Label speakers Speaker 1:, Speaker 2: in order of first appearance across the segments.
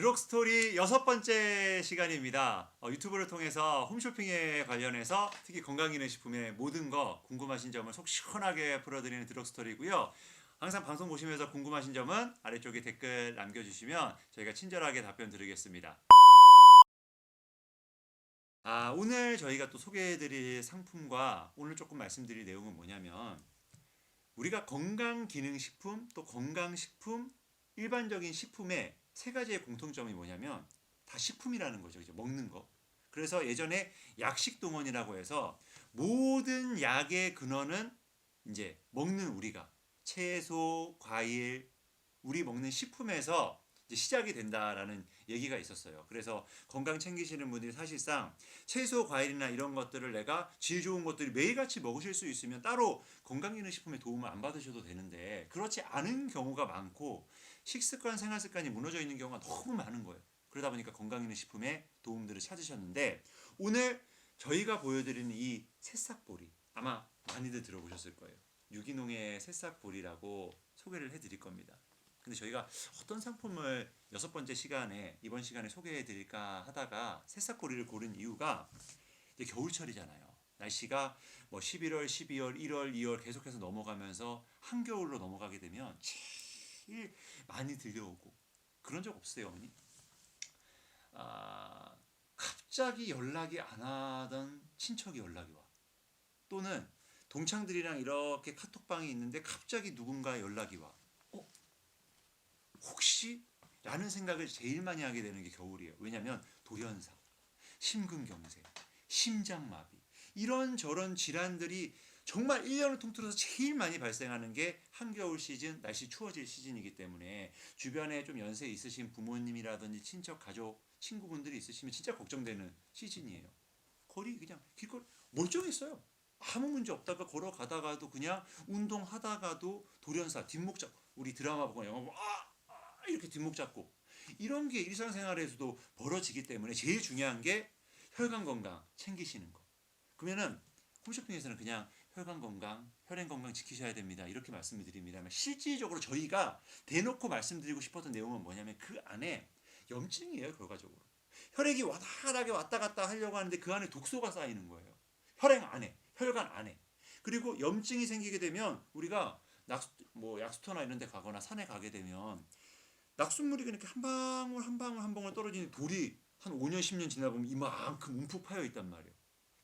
Speaker 1: 드럭스토리 여섯 번째 시간입니다. 어, 유튜브를 통해서 홈쇼핑에 관련해서 특히 건강기능식품의 모든 거 궁금하신 점을 속 시원하게 풀어드리는 드럭스토리고요. 항상 방송 보시면서 궁금하신 점은 아래쪽에 댓글 남겨주시면 저희가 친절하게 답변 드리겠습니다. 아, 오늘 저희가 또 소개해드릴 상품과 오늘 조금 말씀드릴 내용은 뭐냐면 우리가 건강기능식품 또 건강식품 일반적인 식품의 세 가지의 공통점이 뭐냐면 다 식품이라는 거죠. 그죠? 먹는 거. 그래서 예전에 약식 동원이라고 해서 모든 약의 근원은 이제 먹는 우리가 채소, 과일, 우리 먹는 식품에서 시작이 된다라는 얘기가 있었어요. 그래서 건강 챙기시는 분들이 사실상 채소, 과일이나 이런 것들을 내가 질 좋은 것들이 매일같이 먹으실 수 있으면 따로 건강기능식품의 도움을 안 받으셔도 되는데 그렇지 않은 경우가 많고 식습관, 생활습관이 무너져 있는 경우가 너무 많은 거예요. 그러다 보니까 건강기능식품의 도움들을 찾으셨는데 오늘 저희가 보여드리는 이 새싹보리 아마 많이들 들어보셨을 거예요. 유기농의 새싹보리라고 소개를 해드릴 겁니다. 근데 저희가 어떤 상품을 여섯 번째 시간에 이번 시간에 소개해 드릴까 하다가 새싹보리를 고른 이유가 이제 겨울철이잖아요. 날씨가 뭐 11월, 12월, 1월, 2월 계속해서 넘어가면서 한겨울로 넘어가게 되면 제일 많이 들려오고 그런 적 없어요, 어머니? 아, 갑자기 연락이 안 하던 친척이 연락이 와. 또는 동창들이랑 이렇게 카톡방이 있는데 갑자기 누군가 연락이 와. 어? 혹시? 라는 생각을 제일 많이 하게 되는 게 겨울이에요. 왜냐하면 돌연사, 심근경색, 심장마비 이런 저런 질환들이 정말 1년을 통틀어서 제일 많이 발생하는 게 한겨울 시즌, 날씨 추워질 시즌이기 때문에 주변에 좀 연세 있으신 부모님이라든지 친척, 가족, 친구분들이 있으시면 진짜 걱정되는 시즌이에요. 거리 그냥 길거리 멀쩡했어요. 아무 문제 없다가 걸어가다가도 그냥 운동하다가도 돌연사 뒷목 잡 우리 드라마 보거나 영화 보고 아, 아 이렇게 뒷목 잡고 이런 게 일상생활에서도 벌어지기 때문에 제일 중요한 게 혈관 건강 챙기시는 거. 그러면은 홈쇼핑에서는 그냥 혈관 건강, 혈행 건강 지키셔야 됩니다. 이렇게 말씀을 드립니다. 실질적으로 저희가 대놓고 말씀드리고 싶었던 내용은 뭐냐면 그 안에 염증이에요, 결과적으로. 혈액이 와다하게 왔다 갔다 하려고 하는데 그 안에 독소가 쌓이는 거예요. 혈행 안에, 혈관 안에. 그리고 염증이 생기게 되면 우리가 낙, 뭐 약수터나 이런 데 가거나 산에 가게 되면 낙숫물이 그렇게 한 방울 한 방울 한 방울 떨어지는 돌이 한 5년 10년 지나 보면 이만큼 움푹 파여 있단 말이에요.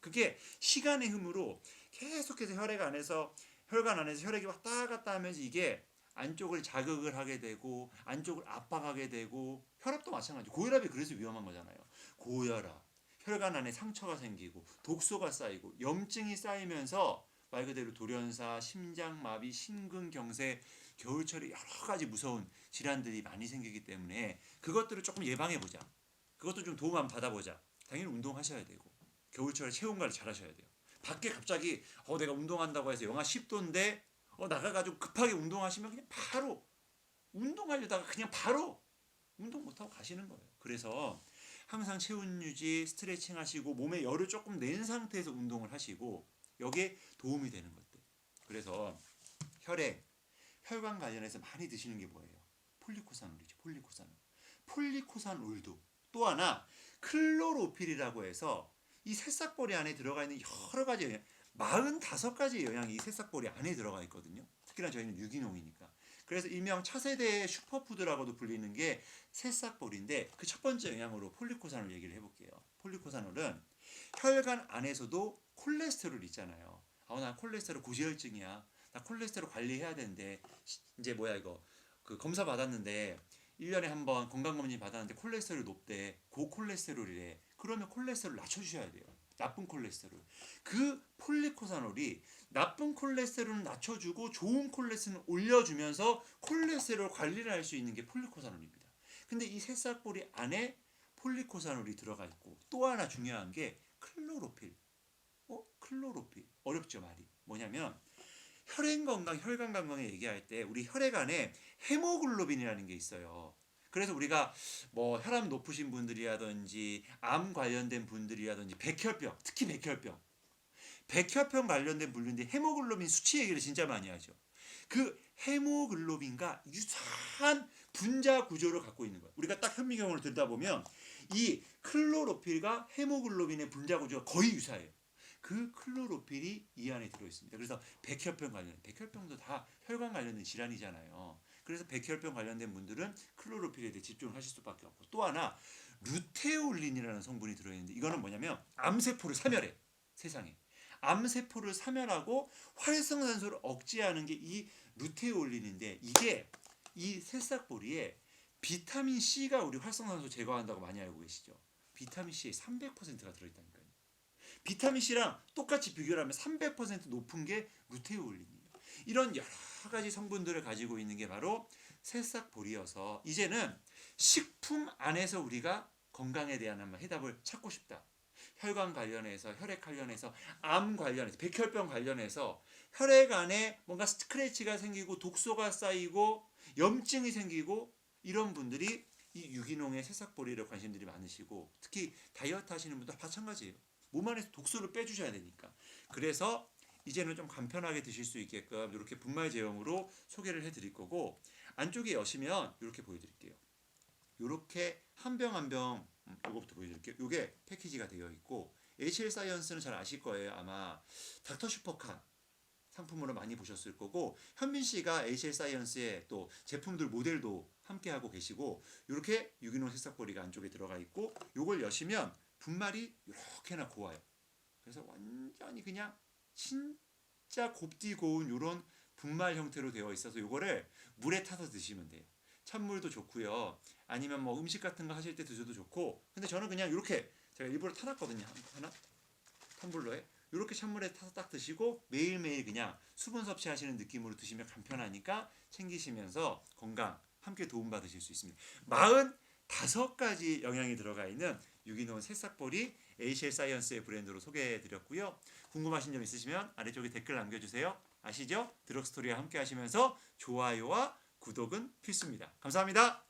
Speaker 1: 그게 시간의 흐름으로 계속해서 혈액 안에서 혈관 안에서 혈액이 왔다 갔다 하면서 이게 안쪽을 자극을 하게 되고 안쪽을 압박하게 되고 혈압도 마찬가지. 고혈압이 그래서 위험한 거잖아요. 고혈압, 혈관 안에 상처가 생기고 독소가 쌓이고 염증이 쌓이면서 말 그대로 돌연사, 심장마비, 심근경색, 겨울철에 여러 가지 무서운 질환들이 많이 생기기 때문에 그것들을 조금 예방해 보자. 그것도 좀 도움 한번 받아보자. 당연히 운동하셔야 되고 겨울철에 체온 관리 잘 하셔야 돼요. 밖에 갑자기 어 내가 운동한다고 해서 영하 10도인데 어 나가가지고 급하게 운동하시면 그냥 바로 운동하려다가 그냥 바로 운동 못하고 가시는 거예요. 그래서 항상 체온 유지, 스트레칭 하시고 몸에 열을 조금 낸 상태에서 운동을 하시고 여기에 도움이 되는 것들. 그래서 혈액, 혈관 관련해서 많이 드시는 게 뭐예요? 폴리코사놀이죠. 폴리코사놀. 폴리코사놀도 또 하나 클로로필이라고 해서 이 새싹보리 안에 들어가 있는 여러 가지 영양, 45가지 영양이 이 새싹보리 안에 들어가 있거든요. 특히나 저희는 유기농이니까. 그래서 일명 차세대의 슈퍼푸드라고도 불리는 게 새싹보리인데 그 첫 번째 영양으로 폴리코사놀 얘기를 해볼게요. 폴리코사놀은 혈관 안에서도 콜레스테롤 있잖아요. 아, 나 콜레스테롤 고지혈증이야. 나 콜레스테롤 관리해야 되는데 이제 뭐야 이거 그 검사 받았는데 1년에 한 번 건강검진 받았는데 콜레스테롤 높대. 고콜레스테롤이래. 그러면 콜레스테롤 낮춰주셔야 돼요. 나쁜 콜레스테롤. 그 폴리코사놀이 나쁜 콜레스테롤을 낮춰주고 좋은 콜레스테롤을 올려주면서 콜레스테롤 관리를 할 수 있는 게 폴리코사놀입니다. 근데 이 새싹보리 안에 폴리코사놀이 들어가 있고 또 하나 중요한 게 클로로필. 어? 클로로필. 어렵죠, 말이. 뭐냐면 혈액 건강, 혈관 건강에 얘기할 때 우리 혈액 안에 헤모글로빈이라는 게 있어요. 그래서 우리가 뭐 혈압 높으신 분들이라든지 암 관련된 분들이라든지 백혈병, 특히 백혈병, 백혈병 관련된 분들인데 헤모글로빈 수치 얘기를 진짜 많이 하죠. 그 헤모글로빈과 유사한 분자 구조를 갖고 있는 거예요. 우리가 딱 현미경을 들다 보면 이 클로로필과 헤모글로빈의 분자 구조가 거의 유사해요. 그 클로로필이 이 안에 들어 있습니다. 그래서 백혈병 관련, 백혈병도 다 혈관 관련된 질환이잖아요. 그래서 백혈병 관련된 분들은 클로로필에 대해 집중하실 수밖에 없고 또 하나 루테올린이라는 성분이 들어있는데 이거는 뭐냐면 암세포를 사멸해 세상에 암세포를 사멸하고 활성산소를 억제하는 게 이 루테올린인데 이게 이 새싹보리에 비타민 C가 우리 활성산소 제거한다고 많이 알고 계시죠? 비타민 C의 300%가 들어있다니까요. 비타민 C랑 똑같이 비교를 하면 300% 높은 게 루테올린이에요. 이런 여러 가지 성분들을 가지고 있는 게 바로 새싹보리여서 이제는 식품 안에서 우리가 건강에 대한 한번 해답을 찾고 싶다. 혈관 관련해서 혈액 관련해서 암 관련해서 백혈병 관련해서 혈액 안에 뭔가 스크래치가 생기고 독소가 쌓이고 염증이 생기고 이런 분들이 이 유기농의 새싹보리를 관심들이 많으시고 특히 다이어트 하시는 분들 마찬가지예요. 몸 안에서 독소를 빼주셔야 되니까. 그래서 이제는 좀 간편하게 드실 수 있게끔 이렇게 분말 제형으로 소개를 해드릴 거고 안쪽에 여시면 이렇게 보여드릴게요. 이렇게 한 병 한 병 이거부터 보여드릴게요. 이게 패키지가 되어 있고 HL 사이언스는 잘 아실 거예요. 아마 닥터 슈퍼카 상품으로 많이 보셨을 거고 현민 씨가 HL 사이언스의 또 제품들 모델도 함께 하고 계시고 이렇게 유기농 새싹보리가 안쪽에 들어가 있고 이걸 여시면 분말이 이렇게나 고와요. 그래서 완전히 그냥 진짜 곱디 고운 이런 분말 형태로 되어 있어서 이거를 물에 타서 드시면 돼요. 찬물도 좋고요. 아니면 뭐 음식 같은 거 하실 때 드셔도 좋고. 근데 저는 그냥 이렇게 제가 일부러 타놨거든요. 하나 텀블러에 이렇게 찬물에 타서 딱 드시고 매일매일 그냥 수분 섭취하시는 느낌으로 드시면 간편하니까 챙기시면서 건강 함께 도움받으실 수 있습니다. 45가지 영양이 들어가 있는 유기농 새싹보리 에이셀 사이언스의 브랜드로 소개해 드렸고요. 궁금하신 점 있으시면 아래쪽에 댓글 남겨주세요. 아시죠? 드럭스토리와 함께 하시면서 좋아요와 구독은 필수입니다. 감사합니다.